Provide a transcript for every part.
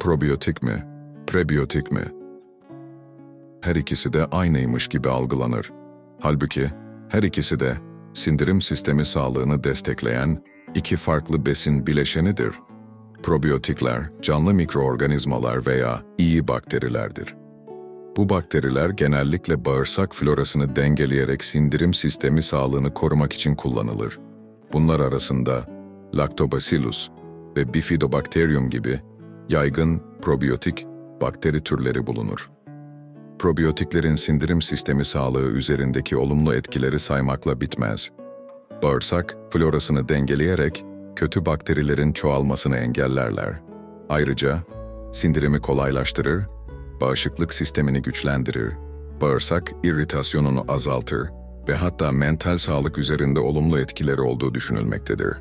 Probiyotik mi? Prebiyotik mi? Her ikisi de aynıymış gibi algılanır. Halbuki her ikisi de sindirim sistemi sağlığını destekleyen iki farklı besin bileşenidir. Probiyotikler canlı mikroorganizmalar veya iyi bakterilerdir. Bu bakteriler genellikle bağırsak florasını dengeleyerek sindirim sistemi sağlığını korumak için kullanılır. Bunlar arasında Lactobacillus ve Bifidobacterium gibi yaygın probiyotik bakteri türleri bulunur. Probiyotiklerin sindirim sistemi sağlığı üzerindeki olumlu etkileri saymakla bitmez. Bağırsak florasını dengeleyerek kötü bakterilerin çoğalmasını engellerler. Ayrıca sindirimi kolaylaştırır, bağışıklık sistemini güçlendirir, bağırsak irritasyonunu azaltır ve hatta mental sağlık üzerinde olumlu etkileri olduğu düşünülmektedir.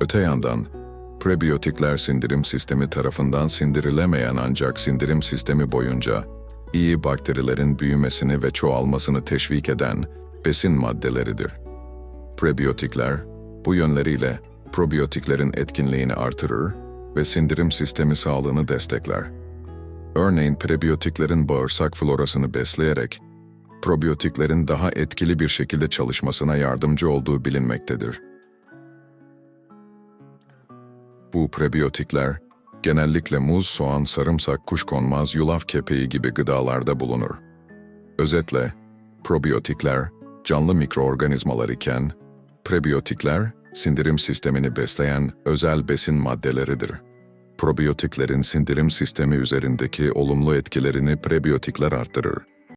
Öte yandan, prebiyotikler sindirim sistemi tarafından sindirilemeyen ancak sindirim sistemi boyunca iyi bakterilerin büyümesini ve çoğalmasını teşvik eden besin maddeleridir. Prebiyotikler, bu yönleriyle probiyotiklerin etkinliğini artırır ve sindirim sistemi sağlığını destekler. Örneğin prebiyotiklerin bağırsak florasını besleyerek, probiyotiklerin daha etkili bir şekilde çalışmasına yardımcı olduğu bilinmektedir. Bu prebiyotikler, genellikle muz, soğan, sarımsak, kuşkonmaz, yulaf kepeği gibi gıdalarda bulunur. Özetle, probiyotikler canlı mikroorganizmalar iken, prebiyotikler sindirim sistemini besleyen özel besin maddeleridir. Probiyotiklerin sindirim sistemi üzerindeki olumlu etkilerini prebiyotikler arttırır.